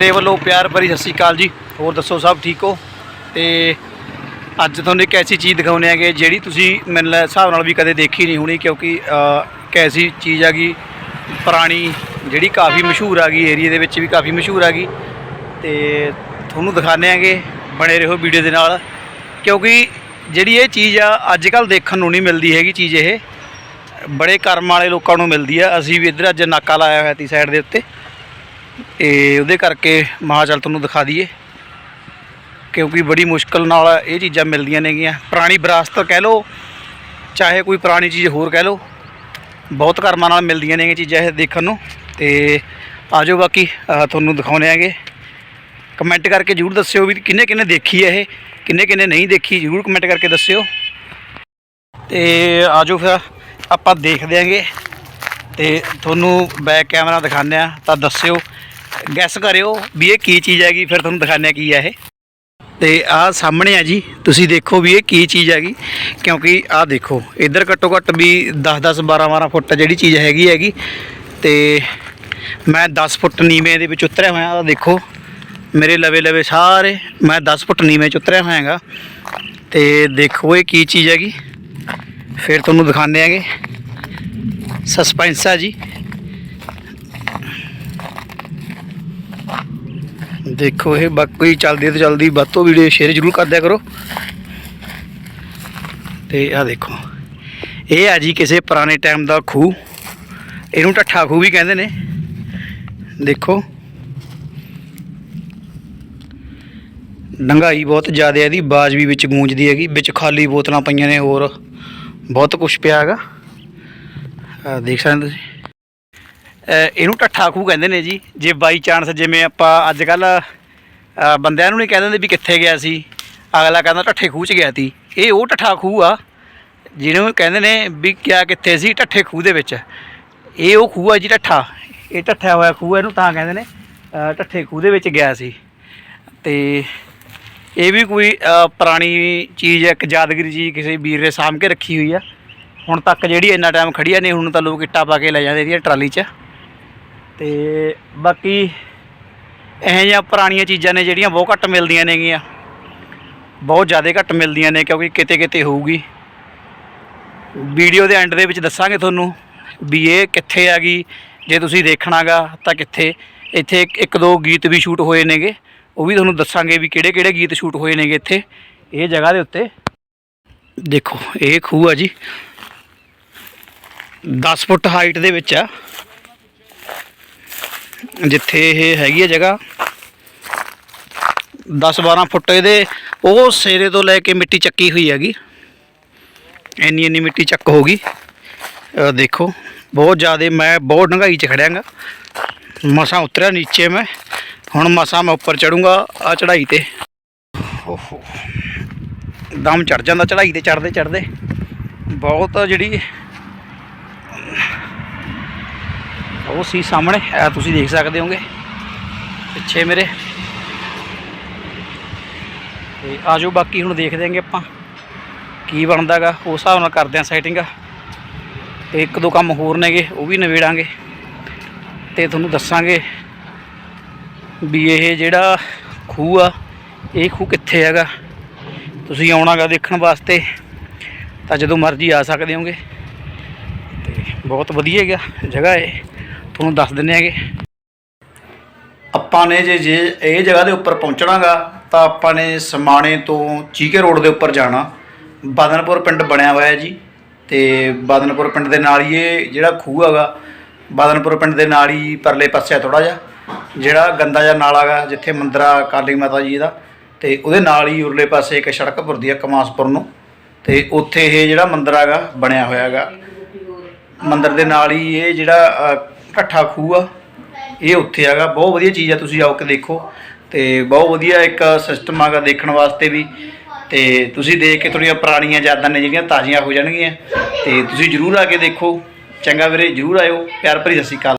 ਮੇਰੇ ਵੱਲੋਂ ਪਿਆਰ ਭਰੀ ਸਤਿ ਸ਼੍ਰੀ ਅਕਾਲ ਜੀ। ਹੋਰ ਦੱਸੋ, ਸਭ ਠੀਕ ਹੋ? ਤੇ ਅੱਜ ਤੁਹਾਨੂੰ ਇੱਕ ਐਸੀ ਚੀਜ਼ ਦਿਖਾਉਣੇ ਹੈਗੇ ਜਿਹੜੀ ਤੁਸੀਂ ਮੈਨੂੰ ਲੈ, ਹਿਸਾਬ ਨਾਲ ਵੀ ਕਦੇ ਦੇਖੀ ਨਹੀਂ ਹੋਣੀ ਕਿਉਂਕਿ ਇੱਕ ਐਸੀ ਚੀਜ਼ ਹੈਗੀ ਪੁਰਾਣੀ ਜਿਹੜੀ ਕਾਫੀ ਮਸ਼ਹੂਰ ਆ ਗਈ ਏਰੀਆ ਦੇ ਵਿੱਚ ਵੀ ਕਾਫੀ ਮਸ਼ਹੂਰ ਹੈਗੀ ਤੇ ਤੁਹਾਨੂੰ ਦਿਖਾਣੇ ਹੈਗੇ, ਬਣੇ ਰਹੋ ਵੀਡੀਓ ਦੇ ਨਾਲ। ਕਿਉਂਕਿ ਜਿਹੜੀ ਇਹ ਚੀਜ਼ ਆ ਅੱਜ ਕੱਲ ਦੇਖਣ ਨੂੰ ਨਹੀਂ ਮਿਲਦੀ ਹੈਗੀ ਚੀਜ਼ ਇਹ। ਬੜੇ ਕਰਮ ਵਾਲੇ ਲੋਕਾਂ ਨੂੰ ਮਿਲਦੀ ਆ। ਅਸੀਂ ਵੀ ਇੱਧਰ ਅੱਜ ਨਾਕਾ ਲਾਇਆ ਹੋਇਆ ਤੀ ਸਾਈਡ ਦੇ ਉੱਤੇ। ਤੇ ਉਹਦੇ ਕਰਕੇ ਮਹਾ ਚੱਲ ਤੁਹਾਨੂੰ ਦਿਖਾ ਦਈਏ। ਕਿਉਂਕਿ ਬੜੀ ਮੁਸ਼ਕਲ ਨਾਲ ਇਹ ਚੀਜ਼ਾਂ ਮਿਲਦੀਆਂ ਨੇਗੀਆਂ। ਪੁਰਾਣੀ ਵਿਰਾਸਤ ਕਹਿ ਲਓ, ਚਾਹੇ ਕੋਈ ਪੁਰਾਣੀ ਚੀਜ਼ ਹੋਰ ਕਹਿ ਲਓ, ਬਹੁਤ ਕਰਮਾਂ ਨਾਲ ਮਿਲਦੀਆਂ ਨੇਗੀਆਂ ਚੀਜ਼ਾਂ ਇਹ ਦੇਖਣ ਨੂੰ। ਤੇ ਆਜੋ ਬਾਕੀ ਤੁਹਾਨੂੰ ਦਿਖਾਉਣੇ ਹੈਗੇ ਕਮੈਂਟ ਕਰਕੇ ਜਰੂਰ ਦੱਸਿਓ ਵੀ ਕਿੰਨੇ ਕਿੰਨੇ ਦੇਖੀ ਹੈ ਇਹ, ਕਿੰਨੇ ਕਿੰਨੇ ਨਹੀਂ ਦੇਖੀ, ਜਰੂਰ ਕਮੈਂਟ ਕਰਕੇ ਦੱਸਿਓ। ਤੇ ਆਜੋ ਫਿਰ ਆਪਾਂ ਦੇਖਦੇ ਆਂਗੇ। ਤੇ ਤੁਹਾਨੂੰ ਬੈਕ ਕੈਮਰਾ ਦਿਖਾਉਂਦੇ ਆ, ਤਾਂ ਦੱਸਿਓ ਗੈਸ ਕਰਿਓ ਵੀ ਇਹ ਕੀ ਚੀਜ਼ ਹੈਗੀ, ਫਿਰ ਤੁਹਾਨੂੰ ਦਿਖਾਉਂਦੇ ਆ ਕੀ ਹੈ ਇਹ। ਤੇ ਆਹ ਸਾਹਮਣੇ ਆ ਜੀ, ਤੁਸੀਂ ਦੇਖੋ ਵੀ ਇਹ ਕੀ ਚੀਜ਼ ਹੈਗੀ, ਕਿਉਂਕਿ ਆਹ ਦੇਖੋ, ਇੱਧਰ ਘੱਟੋ ਘੱਟ ਵੀ 10 10 12 12 ਫੁੱਟ ਜਿਹੜੀ ਚੀਜ਼ ਹੈਗੀ ਹੈਗੀ, ਤੇ ਮੈਂ 10 ਫੁੱਟ ਨੀਵੇਂ ਦੇ ਵਿੱਚ ਉਤਰਿਆ ਹੋਇਆ, ਆਹ ਦੇਖੋ, ਮੇਰੇ ਲਵੇ ਲਵੇ ਸਾਰੇ, ਮੈਂ 10 ਫੁੱਟ ਨੀਵੇਂ ਚ ਉਤਰਿਆ ਹੋਇਆ ਹੈਗਾ ਤੇ ਦੇਖੋ ਇਹ ਕੀ ਚੀਜ਼ ਹੈਗੀ, ਫਿਰ ਤੁਹਾਨੂੰ ਦਿਖਾਉਂਦੇ ਹੈਗੇ ਸਸਪੈਂਸ ਆ ਜੀ। ਦੇਖੋ ਇਹ ਬਾਕੀ ਚੱਲਦੀ ਹੈ ਤੇ ਚੱਲਦੀ, ਵੱਧ ਤੋਂ ਵੀਡੀਓ ਸ਼ੇਅਰ ਜ਼ਰੂਰ ਕਰ ਦਿਆ ਕਰੋ। ਤੇ ਆ ਦੇਖੋ, ਇਹ ਆ ਜੀ ਕਿਸੇ ਪੁਰਾਣੇ ਟਾਈਮ ਦਾ ਖੂਹ। ਇਹਨੂੰ ਢੱਠਾ ਖੂਹ ਵੀ ਕਹਿੰਦੇ ਨੇ। ਦੇਖੋ। ਡੰਗਾਈ ਬਹੁਤ ਜ਼ਿਆਦਾ ਇਹਦੀ, ਬਾਜ਼ ਵੀ ਵਿੱਚ ਗੂੰਜਦੀ ਹੈਗੀ, ਵਿੱਚ ਖਾਲੀ ਬੋਤਲਾਂ ਪਈਆਂ ਨੇ ਹੋਰ। ਬਹੁਤ ਕੁਝ ਪਿਆ ਹੈਗਾ। ਆਹ ਦੇਖ ਸਕਦੇ ਤੁਸੀਂ। ਇਹਨੂੰ ਢੱਠਾ ਖੂਹ ਕਹਿੰਦੇ ਨੇ ਜੀ। ਜੇ ਬਾਈ ਚਾਂਸ ਜਿਵੇਂ ਆਪਾਂ ਅੱਜ ਕੱਲ ਬੰਦਿਆਂ ਨੂੰ ਨਹੀਂ ਕਹਿ ਦਿੰਦੇ ਵੀ ਕਿੱਥੇ ਗਿਆ ਸੀ ਅਗਲਾ ਕਹਿੰਦਾ ਢੱਠੇ ਖੂਹ 'ਚ ਗਿਆ ਸੀ। ਇਹ ਉਹ ਢੱਠਾ ਖੂਹ ਆ ਜਿਹਨੂੰ ਕਹਿੰਦੇ ਨੇ ਵੀ ਕਿਆ ਕਿੱਥੇ ਸੀ ਢੱਠੇ ਖੂਹ ਦੇ ਵਿੱਚ। ਇਹ ਉਹ ਖੂਹ ਆ ਜੀ ਢੱਠਾ ਇਹ ਢੱਠਿਆ ਹੋਇਆ ਖੂਹ ਇਹਨੂੰ ਤਾਂ ਕਹਿੰਦੇ ਨੇ ਅਹ ਢੱਠੇ ਖੂਹ ਦੇ ਵਿੱਚ ਗਿਆ ਸੀ। ਤੇ ਇਹ ਵੀ ਕੋਈ ਪੁਰਾਣੀ ਚੀਜ਼ ਹੈ, ਇੱਕ ਯਾਦਗਰੀ ਚੀਜ਼ ਕਿਸੇ ਵੀਰ ਨੇ ਸਾਂਭ ਕੇ ਰੱਖੀ ਹੋਈ ਆ। ਹੁਣ ਤੱਕ ਜਿਹੜੀ ਇੰਨਾ ਟਾਈਮ ਖੜੀ ਆ ਨਹੀਂ ਹੁਣ ਤਾਂ ਲੋਕ ਇੱਟਾਂ ਪਾ ਕੇ ਲੈ ਜਾਂਦੇ ਇਹਦੀਆਂ ਟਰਾਲੀ 'ਚ। ਤੇ ਬਾਕੀ ਇਹੋ ਜਿਹੀਆਂ ਪੁਰਾਣੀਆਂ ਚੀਜ਼ਾਂ ਨੇ ਜਿਹੜੀਆਂ ਬਹੁਤ ਘੱਟ ਮਿਲਦੀਆਂ ਨੇਗੀਆਂ। ਬਹੁਤ ਜ਼ਿਆਦਾ ਘੱਟ ਮਿਲਦੀਆਂ ਨੇ ਕਿਉਂਕਿ ਕਿਤੇ ਕਿਤੇ ਹੋਊਗੀ। ਵੀਡੀਓ ਦੇ ਐਂਡ ਦੇ ਵਿੱਚ ਦੱਸਾਂਗੇ ਤੁਹਾਨੂੰ ਵੀ ਇਹ ਕਿੱਥੇ ਆ ਗਈ। ਜੇ ਤੁਸੀਂ ਦੇਖਣਾਗਾ ਤਾਂ ਕਿੱਥੇ। ਇੱਥੇ ਇੱਕ- ਇੱਕ ਦੋ ਗੀਤ ਵੀ ਸ਼ੂਟ ਹੋਏ ਨੇਗੇ। ਉਹ ਵੀ ਤੁਹਾਨੂੰ ਦੱਸਾਂਗੇ ਵੀ ਕਿਹੜੇ ਕਿਹੜੇ ਗੀਤ ਸ਼ੂਟ ਹੋਏ ਨੇਗੇ ਇੱਥੇ। ਇਹ ਜਗ੍ਹਾ ਦੇ ਉੱਤੇ। ਦੇਖੋ, ਇਹ ਖੂਹ ਆ ਜੀ। 10 ਫੁੱਟ ਹਾਈਟ ਦੇ ਵਿੱਚ ਆ। ਜਿੱਥੇ ਇਹ ਹੈਗੀ ਹੈ ਜਗ੍ਹਾ 10 12 ਫੁੱਟ ਇਹਦੇ ਉਹ ਸੇਰੇ ਤੋਂ ਲੈ ਕੇ ਮਿੱਟੀ ਚੱਕੀ ਹੋਈ ਹੈਗੀ। ਇੰਨੀ ਇੰਨੀ ਮਿੱਟੀ ਚੱਕ ਹੋ ਗਈ। ਦੇਖੋ ਬਹੁਤ ਜ਼ਿਆਦਾ ਮੈਂ ਬਹੁਤ ਡੰਗਾਈ 'ਚ ਖੜਿਆਂਗਾ ਮਸਾਂ ਉਤਰਿਆ ਨੀਚੇ ਮੈਂ ਹੁਣ ਮਸਾਂ ਮੈਂ ਉੱਪਰ ਚੜੂੰਗਾ ਆ ਚੜਾਈ ਤੇ। ਓਹੋ। ਦਮ ਚੜ ਜਾਂਦਾ ਚੜਾਈ ਤੇ ਚੜਦੇ ਚੜਦੇ ਬਹੁਤ ਜਿਹੜੀ ਉਹ ਸੀ ਸਾਹਮਣੇ, ਇਹ ਤੁਸੀਂ ਦੇਖ ਸਕਦੇ ਹੋਗੇ। ਪਿੱਛੇ ਮੇਰੇ। ਤੇ ਆਜੋ ਬਾਕੀ ਹੁਣ ਦੇਖ ਆਂਗੇ ਆਪਾਂ ਕੀ ਬਣਦਾਗਾ। ਉਸ ਹਿਸਾਬ ਨਾਲ ਕਰਦੇ ਆਂ ਸੈਟਿੰਗ ਤੇ ਇੱਕ ਦੋ ਕੰਮ ਹੋਰ ਨੇਗੇ, ਉਹ ਵੀ ਨਵੇੜਾਂਗੇ ਤੇ ਤੁਹਾਨੂੰ ਦੱਸਾਂਗੇ ਵੀ ਇਹ ਜਿਹੜਾ ਖੂਹ ਆ, ਇਹ ਖੂਹ ਕਿੱਥੇ ਹੈਗਾ? ਤੁਸੀਂ ਆਉਣਾਗਾ ਦੇਖਣ ਵਾਸਤੇ। ਤਾਂ ਜਦੋਂ ਮਰਜ਼ੀ ਆ ਸਕਦੇ ਹੋਗੇ। ਤੇ ਬਹੁਤ ਵਧੀਆ ਹੈਗਾ ਜਗ੍ਹਾ ਇਹ। ਤੁਹਾਨੂੰ ਦੱਸ ਦਿੰਨੇ ਹੈਗੇ। ਆਪਾਂ ਨੇ ਜੇ ਜੇ ਇਹ ਜਗ੍ਹਾ ਦੇ ਉੱਪਰ ਪਹੁੰਚਣਾਗਾ, ਤਾਂ ਆਪਾਂ ਨੇ ਸਮਾਣੇ ਤੋਂ ਚੀਕੇ ਰੋਡ ਦੇ ਉੱਪਰ ਜਾਣਾ। ਬਾਦਨਪੁਰ ਪਿੰਡ ਬਣਿਆ ਹੋਇਆ ਜੀ। ਤੇ ਬਾਦਨਪੁਰ ਪਿੰਡ ਦੇ ਨਾਲ ਹੀ ਇਹ ਜਿਹੜਾ ਖੂਹ ਹੈਗਾ, ਬਾਦਨਪੁਰ ਪਿੰਡ ਦੇ ਨਾਲ ਹੀ ਪਰਲੇ ਪਾਸੇ ਥੋੜਾ ਜਿਹਾ, ਜਿਹੜਾ ਗੰਦਾ ਜਿਹਾ ਨਾਲਾ ਹੈਗਾ, ਜਿੱਥੇ ਮੰਦਿਰ ਆ ਕਾਲੀ ਮਾਤਾ ਜੀ ਦਾ। ਤੇ ਉਹਦੇ ਨਾਲ ਹੀ ਉਰਲੇ ਪਾਸੇ ਇੱਕ ਸੜਕ ਪੁਰਦੀ ਆ ਕਮਾਸਪੁਰ ਨੂੰ। ਤੇ ਉੱਥੇ ਇਹ ਜਿਹੜਾ ਮੰਦਿਰ ਹੈਗਾ, ਬਣਿਆ ਹੋਇਆ ਹੈਗਾ। ਮੰਦਿਰ ਦੇ ਨਾਲ ਹੀ ਇਹ ਜਿਹੜਾ ਅ, ਖੂਹ ਆ ਇਹ ਉੱਥੇ ਹੈਗਾ। ਬਹੁਤ ਵਧੀਆ ਚੀਜ਼ ਆ ਤੁਸੀਂ ਆਓ ਕੇ ਦੇਖੋ। ਤੇ ਬਹੁਤ ਵਧੀਆ ਇੱਕ ਸਿਸਟਮ ਹੈਗਾ ਦੇਖਣ ਵਾਸਤੇ ਵੀ। ਤੇ ਤੁਸੀਂ ਦੇਖ ਕੇ ਥੋੜ੍ਹੀਆਂ ਪੁਰਾਣੀਆਂ ਯਾਦਾਂ ਨੇ ਜਿਹੜੀਆਂ ਤਾਜ਼ੀਆਂ ਹੋ ਜਾਣਗੀਆਂ। ਤੇ ਤੁਸੀਂ ਜਰੂਰ ਆ ਕੇ ਦੇਖੋ। ਚੰਗਾ ਵੀਰੇ ਜਰੂਰ ਆਇਓ। ਪਿਆਰ ਭਰੀ ਸਤਿ ਸ਼੍ਰੀ ਅਕਾਲ।